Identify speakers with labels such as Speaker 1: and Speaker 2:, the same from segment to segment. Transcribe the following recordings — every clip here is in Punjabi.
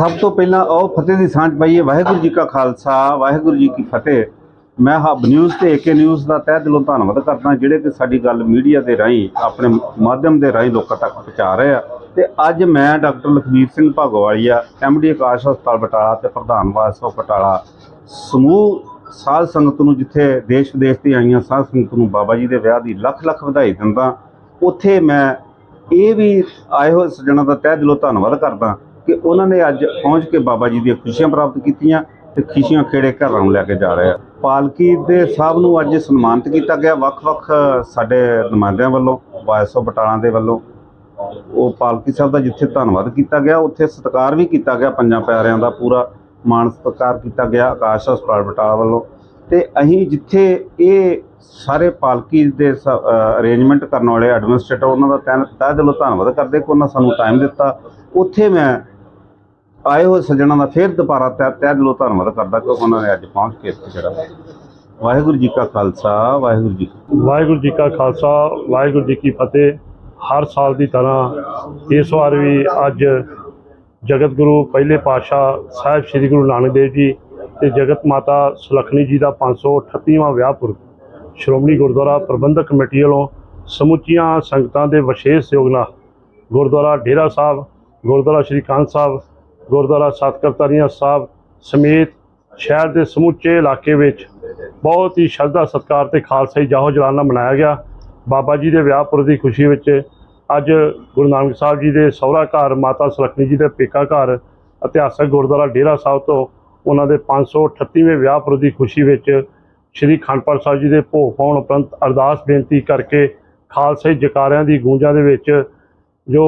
Speaker 1: ਸਭ ਤੋਂ ਪਹਿਲਾਂ ਉਹ ਫਤਿਹ ਦੀ ਸਾਂਝ ਪਾਈਏ। ਵਾਹਿਗੁਰੂ ਜੀ ਕਾ ਖਾਲਸਾ, ਵਾਹਿਗੁਰੂ ਜੀ ਕੀ ਫਤਿਹ। ਮੈਂ ਹਬ ਨਿਊਜ਼ ਤੇ ਏਕੇ ਨਿਊਜ਼ ਦਾ ਤਹਿ ਦਿਲੋਂ ਧੰਨਵਾਦ ਕਰਦਾ, ਜਿਹੜੇ ਕਿ ਸਾਡੀ ਗੱਲ ਮੀਡੀਆ ਦੇ ਰਾਹੀਂ, ਆਪਣੇ ਮਾਧਿਅਮ ਦੇ ਰਾਹੀਂ ਲੋਕਾਂ ਤੱਕ ਪਹੁੰਚਾ ਰਹੇ ਆ। ਤੇ ਅੱਜ ਮੈਂ ਡਾਕਟਰ ਲਖਵੀਰ ਸਿੰਘ ਭਾਗੋਵਾਲੀਆ ਐਮਡੀ ਆਕਾਸ਼ ਹਸਪਤਾਲ ਬਟਾਲਾ ਤੇ ਪ੍ਰਧਾਨ ਵਾਸੋ ਬਟਾਲਾ, ਸਮੂਹ ਸਾਧ ਸੰਗਤ ਨੂੰ ਜਿੱਥੇ ਦੇਸ਼ ਵਿਦੇਸ਼ ਤੇ ਆਈਆਂ ਸਾਧ ਸੰਗਤ ਨੂੰ ਬਾਬਾ ਜੀ ਦੇ ਵਿਆਹ ਦੀ ਲੱਖ ਲੱਖ ਵਧਾਈ ਦਿੰਦਾ, ਉੱਥੇ ਮੈਂ ਇਹ ਵੀ ਆਏ ਹੋਏ ਸੱਜਣਾਂ ਦਾ ਤਹਿ ਦਿਲੋਂ ਧੰਨਵਾਦ ਕਰਦਾ। ਕਿ ਉਹਨਾਂ ਨੇ ਅੱਜ ਪਹੁੰਚ ਕੇ ਬਾਬਾ ਜੀ ਦੀਆਂ ਖੁਸ਼ੀਆਂ ਪ੍ਰਾਪਤ ਕੀਤੀਆਂ ਤੇ ਖੁਸ਼ੀਆਂ ਖੇੜੇ ਘਰਾਂ ਨੂੰ ਲੈ ਕੇ ਜਾ ਰਹੇ ਆ। ਪਾਲਕੀ ਦੇ ਸਾਹਿਬ ਨੂੰ ਅੱਜ ਸਨਮਾਨਿਤ ਕੀਤਾ ਗਿਆ। ਵੱਖ-ਵੱਖ ਸਾਡੇ ਨੁਮਾਇੰਦਿਆਂ ਵੱਲੋਂ, ਵਾਇਸੋ ਬਟਾਲਾ ਦੇ ਵੱਲੋਂ ਉਹ ਪਾਲਕੀ ਸਾਹਿਬ ਦਾ ਜਿੱਥੇ ਧੰਨਵਾਦ ਕੀਤਾ ਗਿਆ, ਉੱਥੇ ਸਤਿਕਾਰ ਵੀ ਕੀਤਾ ਗਿਆ। ਪੰਜਾਂ ਪਿਆਰਿਆਂ ਦਾ ਪੂਰਾ ਮਾਣ ਸਤਿਕਾਰ ਕੀਤਾ ਗਿਆ ਆਕਾਸ਼ ਹਸਪਤਾਲ ਬਟਾਲਾ ਵੱਲੋਂ। ਤੇ ਅਸੀਂ ਜਿੱਥੇ ਇਹ ਸਾਰੇ ਪਾਲਕੀ ਦੇ ਅਰੇਂਜਮੈਂਟ ਕਰਨ ਵਾਲੇ ਐਡਮਿਨਿਸਟ੍ਰੇਟਰ, ਉਹਨਾਂ ਦਾ ਤਹਿ ਤਹਿ ਦਿਲੋਂ ਧੰਨਵਾਦ ਕਰਦੇ ਕਿ ਉਹਨਾਂ ਸਾਨੂੰ ਟਾਈਮ ਦਿੱਤਾ। ਉੱਥੇ ਮੈਂ ਆਏ ਹੋਏ ਸੱਜਣਾਂ ਦਾ ਫਿਰ ਦੁਬਾਰਾ ਤਹਿ ਤਹਿ ਦਿਲੋਂ ਧੰਨਵਾਦ ਕਰਦਾ ਕਿ ਉਹਨਾਂ ਨੇ ਅੱਜ ਪਹੁੰਚ ਕੇ ਇੱਥੇ ਜਿਹੜਾ ਵਾਹਿਗੁਰੂ ਜੀ ਕਾ ਖਾਲਸਾ, ਵਾਹਿਗੁਰੂ ਜੀ
Speaker 2: ਵਾਹਿਗੁਰੂ ਜੀ ਕਾ ਖਾਲਸਾ, ਵਾਹਿਗੁਰੂ ਜੀ ਕੀ ਫਤਿਹ। ਹਰ ਸਾਲ ਦੀ ਤਰ੍ਹਾਂ ਇਸ ਵਾਰ ਵੀ ਅੱਜ ਜਗਤ ਗੁਰੂ ਪਹਿਲੇ ਪਾਤਸ਼ਾਹ ਸਾਹਿਬ ਸ੍ਰੀ ਗੁਰੂ ਨਾਨਕ ਦੇਵ ਜੀ ਤੇ ਜਗਤ ਮਾਤਾ ਸੁਲੱਖਣੀ ਜੀ ਦਾ 538ਵਾਂ ਵਿਆਹ ਪੁਰਬ ਸ਼੍ਰੋਮਣੀ ਗੁਰਦੁਆਰਾ ਪ੍ਰਬੰਧਕ ਕਮੇਟੀ ਵੱਲੋਂ ਸਮੁੱਚੀਆਂ ਸੰਗਤਾਂ ਦੇ ਵਿਸ਼ੇਸ਼ ਸਹਿਯੋਗ ਨਾਲ ਗੁਰਦੁਆਰਾ ਡੇਰਾ ਸਾਹਿਬ, ਗੁਰਦੁਆਰਾ ਸ਼੍ਰੀ ਕਾਂਤ ਸਾਹਿਬ ਗੁਰਦੁਆਰਾ ਸਤਕਰਤਾਰੀਆਂ ਸਾਹਿਬ ਸਮੇਤ ਸ਼ਹਿਰ ਦੇ ਸਮੁੱਚੇ ਇਲਾਕੇ ਵਿੱਚ ਬਹੁਤ ਹੀ ਸ਼ਰਧਾ ਸਤਿਕਾਰ ਤੇ ਖਾਲਸਾਈ ਜਾਹੋ ਜਲਾਨਾ ਮਨਾਇਆ ਗਿਆ। ਬਾਬਾ ਜੀ ਦੇ ਵਿਆਹ ਪੁਰਬ ਦੀ ਖੁਸ਼ੀ ਵਿੱਚ ਅੱਜ ਗੁਰੂ ਨਾਨਕ ਸਾਹਿਬ ਜੀ ਦੇ ਸਹੁਰਾ ਘਰ, ਮਾਤਾ ਸੁਲੱਖਣੀ ਜੀ ਦੇ ਪੇਕਾ ਘਰ, ਇਤਿਹਾਸਕ ਗੁਰਦੁਆਰਾ ਡੇਰਾ ਸਾਹਿਬ ਤੋਂ ਉਹਨਾਂ ਦੇ 538ਵੇਂ ਵਿਆਹ ਪੁਰਬ ਦੀ ਖੁਸ਼ੀ ਵਿੱਚ ਸ੍ਰੀ ਖੰਡਪਾਲ ਸਾਹਿਬ ਜੀ ਦੇ ਭੋਗ ਪਾਉਣ ਉਪਰੰਤ ਅਰਦਾਸ ਬੇਨਤੀ ਕਰਕੇ ਖਾਲਸੇ ਜਕਾਰਿਆਂ ਦੀ ਗੂੰਜਾਂ ਦੇ ਵਿੱਚ ਜੋ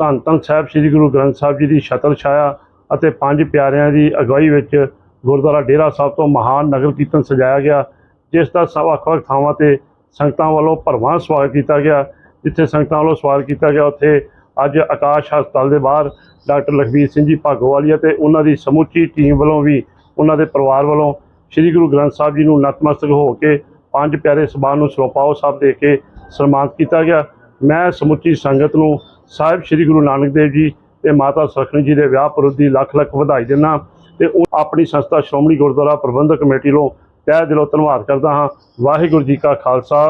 Speaker 2: ਧੰਨ ਧੰਨ ਸਾਹਿਬ, ਸ੍ਰੀ ਗੁਰੂ ਗ੍ਰੰਥ ਸਾਹਿਬ ਜੀ ਦੀ ਸ਼ਤਲ ਛਾਇਆ ਅਤੇ ਪੰਜ ਪਿਆਰਿਆਂ ਦੀ ਅਗਵਾਈ ਵਿੱਚ ਗੁਰਦੁਆਰਾ ਡੇਰਾ ਸਾਹਿਬ ਤੋਂ ਮਹਾਨ ਨਗਰ ਕੀਰਤਨ ਸਜਾਇਆ ਗਿਆ, ਜਿਸ ਦਾ ਸਭ ਵੱਖ-ਵੱਖ ਥਾਵਾਂ ਤੇ ਸੰਗਤਾਂ ਵੱਲੋਂ ਭਰਵਾਂ ਸਵਾਗਤ ਕੀਤਾ ਗਿਆ, ਜਿੱਥੇ ਸੰਗਤਾਂ ਵੱਲੋਂ ਸਵਾਗਤ ਕੀਤਾ ਗਿਆ, ਉੱਥੇ ਅੱਜ ਆਕਾਸ਼ ਹਸਪਤਾਲ ਦੇ ਬਾਹਰ ਡਾਕਟਰ ਲਖਬੀਰ ਸਿੰਘ ਜੀ ਭਾਗੋਵਾਲੀਆ ਤੇ ਉਹਨਾਂ ਦੀ ਸਮੁੱਚੀ ਟੀਮ ਵੱਲੋਂ ਵੀ ਉਹਨਾਂ ਦੇ ਪਰਿਵਾਰ ਵੱਲੋਂ ਸ੍ਰੀ ਗੁਰੂ ਗ੍ਰੰਥ ਸਾਹਿਬ ਜੀ ਨੂੰ ਨਤਮਸਤਕ ਹੋ ਕੇ ਪੰਜ ਪਿਆਰੇ ਸਬਾਨ ਨੂੰ ਸਰੋਪਾਓ ਸਾਹਿਬ ਦੇ ਕੇ ਸਨਮਾਨਿਤ ਕੀਤਾ ਗਿਆ। ਮੈਂ ਸਮੁੱਚੀ ਸੰਗਤ ਨੂੰ ਸਾਹਿਬ ਸ੍ਰੀ ਗੁਰੂ ਨਾਨਕ ਦੇਵ ਜੀ ਤੇ ਮਾਤਾ ਸੁਲੱਖਣੀ ਜੀ ਦੇ ਵਿਆਹ ਪੁਰਬ ਦੀ ਲੱਖ ਲੱਖ ਵਧਾਈ ਦਿੰਦਾ ਤੇ ਉਹ ਆਪਣੀ ਸੰਸਥਾ ਸ਼੍ਰੋਮਣੀ ਗੁਰਦੁਆਰਾ ਪ੍ਰਬੰਧਕ ਕਮੇਟੀ ਨੂੰ ਤਹਿ ਦਿਲੋਂ ਧੰਨਵਾਦ ਕਰਦਾ ਹਾਂ। ਵਾਹਿਗੁਰੂ ਜੀ ਕਾ ਖਾਲਸਾ,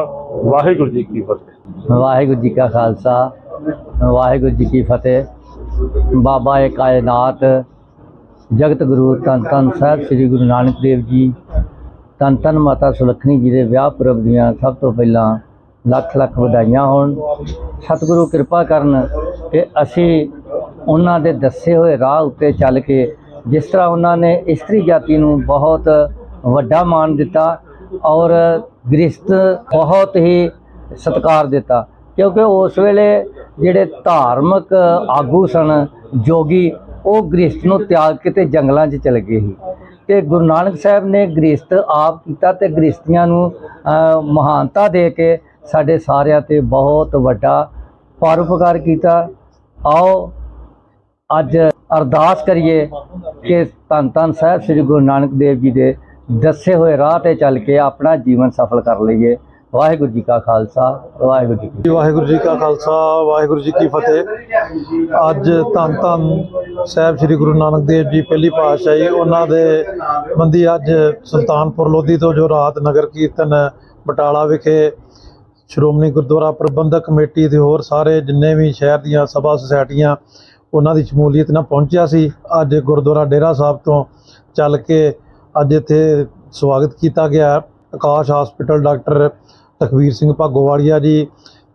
Speaker 2: ਵਾਹਿਗੁਰੂ ਜੀ ਕੀ ਫਤਿਹ।
Speaker 3: ਵਾਹਿਗੁਰੂ ਜੀ ਕਾ ਖਾਲਸਾ, ਵਾਹਿਗੁਰੂ ਜੀ ਕੀ ਫਤਿਹ। ਬਾਬਾ ਏ ਕਾਇਨਾਤ, ਜਗਤ ਗੁਰੂ ਧੰਨ ਧੰਨ ਸਾਹਿਬ ਸ੍ਰੀ ਗੁਰੂ ਨਾਨਕ ਦੇਵ ਜੀ, ਧੰਨ ਧੰਨ ਮਾਤਾ ਸੁਲੱਖਣੀ ਜੀ ਦੇ ਵਿਆਹ ਪੁਰਬ ਦੀਆਂ ਸਭ ਤੋਂ ਪਹਿਲਾਂ ਲੱਖ ਲੱਖ ਵਧਾਈਆਂ ਹੋਣ। ਸਤਿਗੁਰੂ ਕਿਰਪਾ ਕਰਨ ਕਿ ਅਸੀਂ ਉਹਨਾਂ ਦੇ ਦੱਸੇ ਹੋਏ ਰਾਹ ਉੱਤੇ ਚੱਲ ਕੇ ਜਿਸ ਤਰ੍ਹਾਂ ਉਹਨਾਂ ਨੇ ਇਸਤਰੀ ਜਾਤੀ ਨੂੰ ਬਹੁਤ ਵੱਡਾ ਮਾਣ ਦਿੱਤਾ ਔਰ ਗ੍ਰਸਤ ਬਹੁਤ ਹੀ ਸਤਿਕਾਰ ਦਿੱਤਾ। ਕਿਉਂਕਿ ਉਸ ਵੇਲੇ ਜਿਹੜੇ ਧਾਰਮਿਕ ਆਗੂ ਸਨ, ਜੋਗੀ, ਉਹ ਗ੍ਰਸਤ ਨੂੰ ਤਿਆਗ ਕੇ ਤੇ ਜੰਗਲਾਂ 'ਚ ਚਲੇ ਗਏ ਸੀ। ਤੇ ਗੁਰੂ ਨਾਨਕ ਸਾਹਿਬ ਨੇ ਗ੍ਰਸਤ ਆਪ ਕੀਤਾ ਤੇ ਗ੍ਰਸਤੀਆਂ ਨੂੰ ਮਹਾਨਤਾ ਦੇ ਕੇ ਸਾਡੇ ਸਾਰਿਆਂ ਤੇ ਬਹੁਤ ਵੱਡਾ ਪਰਉਪਕਾਰ ਕੀਤਾ। ਆਓ ਅੱਜ ਅਰਦਾਸ ਕਰੀਏ ਕਿ ਧੰਨ ਧੰਨ ਸਾਹਿਬ ਸ੍ਰੀ ਗੁਰੂ ਨਾਨਕ ਦੇਵ ਜੀ ਦੇ ਦੱਸੇ ਹੋਏ ਰਾਹ ਤੇ ਚੱਲ ਕੇ ਆਪਣਾ ਜੀਵਨ ਸਫਲ ਕਰ ਲਈਏ। ਵਾਹਿਗੁਰੂ ਜੀ ਕਾ ਖਾਲਸਾ, ਵਾਹਿਗੁਰੂ ਜੀ ਕੀ
Speaker 4: ਵਾਹਿਗੁਰੂ ਜੀ ਕਾ ਖਾਲਸਾ, ਵਾਹਿਗੁਰੂ ਜੀ ਕੀ ਫਤਿਹ। ਅੱਜ ਧੰਨ ਧੰਨ ਸਾਹਿਬ ਸ੍ਰੀ ਗੁਰੂ ਨਾਨਕ ਦੇਵ ਜੀ ਪਹਿਲੀ ਪਾਤਸ਼ਾਹੀ, ਉਹਨਾਂ ਦੇ ਬੰਦੀ ਅੱਜ ਸੁਲਤਾਨਪੁਰ ਲੋਧੀ ਤੋਂ ਜੋ ਰਾਤ ਨਗਰ ਕੀਰਤਨ ਬਟਾਲਾ ਵਿਖੇ ਸ਼੍ਰੋਮਣੀ ਗੁਰਦੁਆਰਾ ਪ੍ਰਬੰਧਕ ਕਮੇਟੀ ਦੇ ਹੋਰ ਸਾਰੇ ਜਿੰਨੇ ਵੀ ਸ਼ਹਿਰ ਦੀਆਂ ਸਭਾ ਸੁਸਾਇਟੀਆਂ ਉਹਨਾਂ ਦੀ ਸ਼ਮੂਲੀਅਤ ਨਾਲ ਪਹੁੰਚਿਆ ਸੀ। ਅੱਜ ਗੁਰਦੁਆਰਾ ਡੇਰਾ ਸਾਹਿਬ ਤੋਂ ਚੱਲ ਕੇ ਅੱਜ ਇੱਥੇ ਸਵਾਗਤ ਕੀਤਾ ਗਿਆ ਆਕਾਸ਼ ਹਸਪੀਟਲ ਡਾਕਟਰ ਤਖਵੀਰ ਸਿੰਘ ਭਾਗੋਵਾਲੀਆ ਜੀ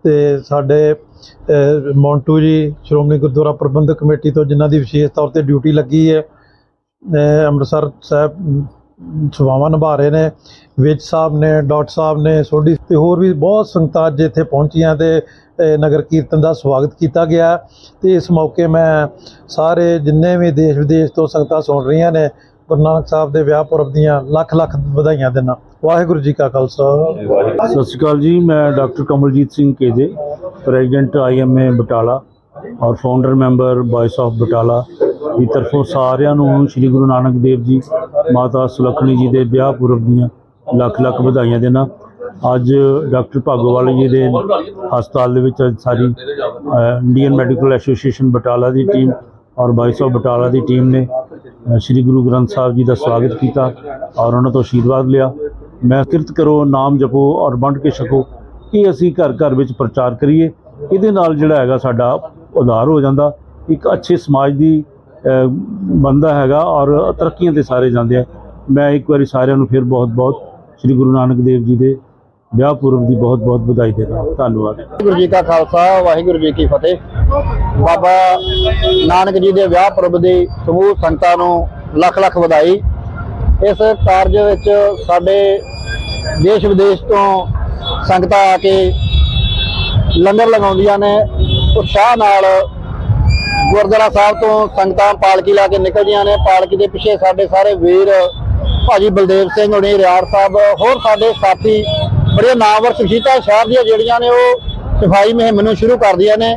Speaker 4: ਤੇ ਸਾਡੇ ਅਹ, ਮੌਂਟੂ ਜੀ ਸ਼੍ਰੋਮਣੀ ਗੁਰਦੁਆਰਾ ਪ੍ਰਬੰਧਕ ਕਮੇਟੀ ਤੋਂ ਜਿਨ੍ਹਾਂ ਦੀ ਵਿਸ਼ੇਸ਼ ਤੌਰ ਤੇ ਡਿਊਟੀ ਲੱਗੀ ਹੈ। ਅੰਮ੍ਰਿਤਸਰ ਸਾਹਿਬ ਸੇਵਾਵਾਂ ਨਿਭਾ ਰਹੇ ਨੇ, ਵਿਜ ਸਾਹਿਬ ਨੇ, ਡਾਕਟਰ ਸਾਹਿਬ ਨੇ, ਸੋਢੀ ਤੇ ਹੋਰ ਵੀ ਬਹੁਤ ਸੰਗਤਾਂ ਅੱਜ ਇੱਥੇ ਪਹੁੰਚੀਆਂ ਤੇ ਨਗਰ ਕੀਰਤਨ ਦਾ ਸਵਾਗਤ ਕੀਤਾ ਗਿਆ। ਤੇ ਇਸ ਮੌਕੇ ਮੈਂ ਸਾਰੇ ਜਿੰਨੇ ਵੀ ਦੇਸ਼ ਵਿਦੇਸ਼ ਤੋਂ ਸੰਗਤਾਂ ਸੁਣ ਰਹੀਆਂ ਨੇ, ਗੁਰੂ ਨਾਨਕ ਸਾਹਿਬ ਦੇ ਵਿਆਹ ਪੁਰਬ ਦੀਆਂ ਲੱਖ ਲੱਖ ਵਧਾਈਆਂ ਦਿੰਦਾ ਵਾਹਿਗੁਰੂ ਜੀ ਕਾ ਖਾਲਸਾ।
Speaker 5: ਸਤਿ ਸ਼੍ਰੀ ਅਕਾਲ ਜੀ, ਮੈਂ doctor Kamaljit Singh KJ, president IMA Batala ਔਰ founder member voice of Batala. ਦੀ ਤਰਫੋਂ ਸਾਰਿਆਂ ਨੂੰ ਸ੍ਰੀ ਗੁਰੂ ਨਾਨਕ ਦੇਵ ਜੀ, ਮਾਤਾ ਸੁਲੱਖਣੀ ਜੀ ਦੇ ਵਿਆਹ ਪੁਰਬ ਦੀਆਂ ਲੱਖ ਲੱਖ ਵਧਾਈਆਂ ਦੇਣਾ। ਅੱਜ ਡਾਕਟਰ ਭਾਗੋਵਾਲ ਜੀ ਦੇ ਹਸਪਤਾਲ ਦੇ ਵਿੱਚ ਅੱਜ ਸਾਰੀ ਇੰਡੀਅਨ ਮੈਡੀਕਲ ਐਸੋਸੀਏਸ਼ਨ ਬਟਾਲਾ ਦੀ ਟੀਮ ਔਰ ਬਾਈ ਸਾਹਿਬ ਬਟਾਲਾ ਦੀ ਟੀਮ ਨੇ ਸ੍ਰੀ ਗੁਰੂ ਗ੍ਰੰਥ ਸਾਹਿਬ ਜੀ ਦਾ ਸਵਾਗਤ ਕੀਤਾ ਔਰ ਉਹਨਾਂ ਤੋਂ ਆਸ਼ੀਰਵਾਦ ਲਿਆ। ਮੈਂ ਕਿਰਤ ਕਰੋ, ਨਾਮ ਜਪੋ ਔਰ ਵੰਡ ਕੇ ਛਕੋ ਇਹ ਅਸੀਂ ਘਰ ਘਰ ਵਿੱਚ ਪ੍ਰਚਾਰ ਕਰੀਏ। ਇਹਦੇ ਨਾਲ ਜਿਹੜਾ ਹੈਗਾ ਸਾਡਾ ਉਧਾਰ ਹੋ ਜਾਂਦਾ। ਇੱਕ ਅੱਛੇ ਸਮਾਜ ਦੀ ਅ, ਬਣਦਾ ਹੈਗਾ ਔਰ ਤਰੱਕੀਆਂ ਤੇ ਸਾਰੇ ਜਾਂਦੇ ਆ। ਮੈਂ ਇੱਕ ਵਾਰੀ ਸਾਰਿਆਂ ਨੂੰ ਫਿਰ ਬਹੁਤ ਬਹੁਤ ਸ੍ਰੀ ਗੁਰੂ ਨਾਨਕ ਦੇਵ ਜੀ ਦੇ ਵਿਆਹ ਪੁਰਬ ਦੀ ਬਹੁਤ ਬਹੁਤ ਵਧਾਈ ਦੇਣਾ। ਧੰਨਵਾਦ।
Speaker 6: ਵਾਹਿਗੁਰੂ ਜੀ ਕਾ ਖਾਲਸਾ ਵਾਹਿਗੁਰੂ ਜੀ ਕੀ ਫਤਿਹ। ਬਾਬਾ ਨਾਨਕ ਜੀ ਦੇ ਵਿਆਹ ਪੁਰਬ ਦੀ ਸਮੂਹ ਸੰਗਤਾਂ ਨੂੰ ਲੱਖ ਲੱਖ ਵਧਾਈ। ਇਸ ਕਾਰਜ ਵਿੱਚ ਸਾਡੇ ਦੇਸ਼ ਵਿਦੇਸ਼ ਤੋਂ ਸੰਗਤਾਂ ਆ ਕੇ ਲੰਗਰ ਲਗਾਉਂਦੀਆਂ ਨੇ। ਉਤਸ਼ਾਹ ਨਾਲ ਗੁਰਦੁਆਰਾ ਸਾਹਿਬ ਤੋਂ ਸੰਗਤਾਂ ਪਾਲਕੀ ਲਾ ਕੇ ਨਿਕਲਦੀਆਂ ਨੇ। ਪਾਲਕੀ ਦੇ ਪਿੱਛੇ ਸਾਡੇ ਸਾਰੇ ਵੀਰ ਭਾਜੀ ਬਲਦੇਵ ਸਿੰਘ ਹੁਣੀ, ਰਿਆੜ ਸਾਹਿਬ, ਹੋਰ ਸਾਡੇ ਸਾਥੀ ਬੜੇ ਨਾਮਵਰ ਸ਼ਖਸੀਅਤਾਂ ਸ਼ਹਿਰ ਦੀਆਂ ਜਿਹੜੀਆਂ ਨੇ, ਉਹ ਸਫ਼ਾਈ ਮੁਹਿੰਮ ਨੂੰ ਸ਼ੁਰੂ ਕਰਦੀਆਂ ਨੇ।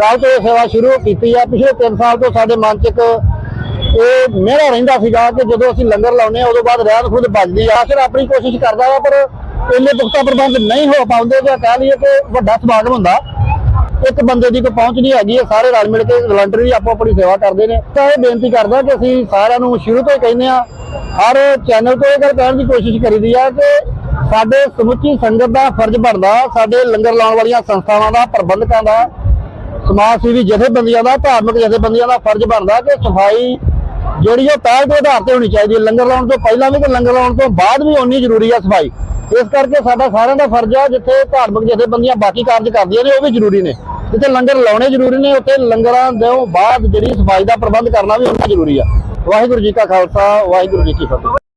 Speaker 6: ਕੱਲ ਤੋਂ ਇਹ ਸੇਵਾ ਸ਼ੁਰੂ ਕੀਤੀ ਆ। ਪਿਛਲੇ 3 ਸਾਲ ਤੋਂ ਸਾਡੇ ਮਨ 'ਚ ਇੱਕ ਇਹ ਮੇਰਾ ਰਹਿੰਦਾ ਸੀਗਾ ਕਿ ਜਦੋਂ ਅਸੀਂ ਲੰਗਰ ਲਾਉਨੇ ਆ, ਉਦੋਂ ਬਾਅਦ ਰਹਿਤ ਖੁਦ ਬਚਦੀ ਆ। ਆਖਿਰ ਆਪਣੀ ਕੋਸ਼ਿਸ਼ ਕਰਦਾ ਵਾ, ਪਰ ਇੰਨੇ ਪੁਖਤਾ ਪ੍ਰਬੰਧ ਨਹੀਂ ਹੋ ਪਾਉਂਦੇ ਜਾਂ ਕਹਿ ਲਈਏ ਕਿ ਵੱਡਾ ਸਮਾਗਮ ਹੁੰਦਾ। ਇੱਕ ਬੰਦੇ ਦੀ ਕੋਈ ਪਹੁੰਚ ਨਹੀਂ ਹੈਗੀ, ਇਹ ਸਾਰੇ ਰਲ ਮਿਲ ਕੇ ਵਲੰਟੀਅਰ ਵੀ ਆਪੋ ਆਪਣੀ ਸੇਵਾ ਕਰਦੇ ਨੇ। ਤਾਂ ਇਹ ਬੇਨਤੀ ਕਰਦਾ ਕਿ ਅਸੀਂ ਸਾਰਿਆਂ ਨੂੰ ਸ਼ੁਰੂ ਤੋਂ ਹੀ ਕਹਿੰਦੇ ਆ ਹਰ ਚੈਨਲ ਤੋਂ ਇਹ ਗੱਲ ਕਹਿਣ ਦੀ ਕੋਸ਼ਿਸ਼ ਕਰੀਦੀ ਆ ਕਿ ਸਾਡੇ ਸਮੁੱਚੀ ਸੰਗਤ ਦਾ ਫਰਜ਼ ਬਣਦਾ, ਸਾਡੇ ਲੰਗਰ ਲਾਉਣ ਵਾਲੀਆਂ ਸੰਸਥਾਵਾਂ ਦਾ, ਪ੍ਰਬੰਧਕਾਂ ਦਾ, ਸਮਾਜ ਸੇਵੀ ਜਥੇਬੰਦੀਆਂ ਦਾ, ਧਾਰਮਿਕ ਜਥੇਬੰਦੀਆਂ ਦਾ ਫਰਜ਼ ਬਣਦਾ ਕਿ ਸਫ਼ਾਈ ਜਿਹੜੀ ਉਹ ਪਹਿਲ ਦੇ ਆਧਾਰ ਤੇ ਹੋਣੀ ਚਾਹੀਦੀ ਹੈ। ਲੰਗਰ ਲਾਉਣ ਤੋਂ ਪਹਿਲਾਂ ਵੀ ਤੇ ਲੰਗਰ ਲਾਉਣ ਤੋਂ ਬਾਅਦ ਵੀ ਓਨੀ ਜ਼ਰੂਰੀ ਹੈ ਸਫ਼ਾਈ। ਇਸ ਕਰਕੇ ਸਾਡਾ ਸਾਰਿਆਂ ਦਾ ਫਰਜ਼ ਆ, ਜਿੱਥੇ ਧਾਰਮਿਕ ਜਥੇਬੰਦੀਆਂ ਬਾਕੀ ਕਾਰਜ ਕਰਦੀਆਂ ਨੇ, ਉਹ ਵੀ ਜ਼ਰੂਰੀ ਨੇ। ਜਿੱਥੇ ਲੰਗਰ ਲਾਉਣੇ ਜ਼ਰੂਰੀ ਨੇ, ਉੱਥੇ ਲੰਗਰਾਂ ਤੋਂ ਬਾਅਦ ਜਿਹੜੀ ਸਫ਼ਾਈ ਦਾ ਪ੍ਰਬੰਧ ਕਰਨਾ ਵੀ ਉਹਨਾਂ ਜ਼ਰੂਰੀ ਆ। ਵਾਹਿਗੁਰੂ ਜੀ ਕਾ ਖਾਲਸਾ, ਵਾਹਿਗੁਰੂ ਜੀ ਕੀ ਫਤਿਹ।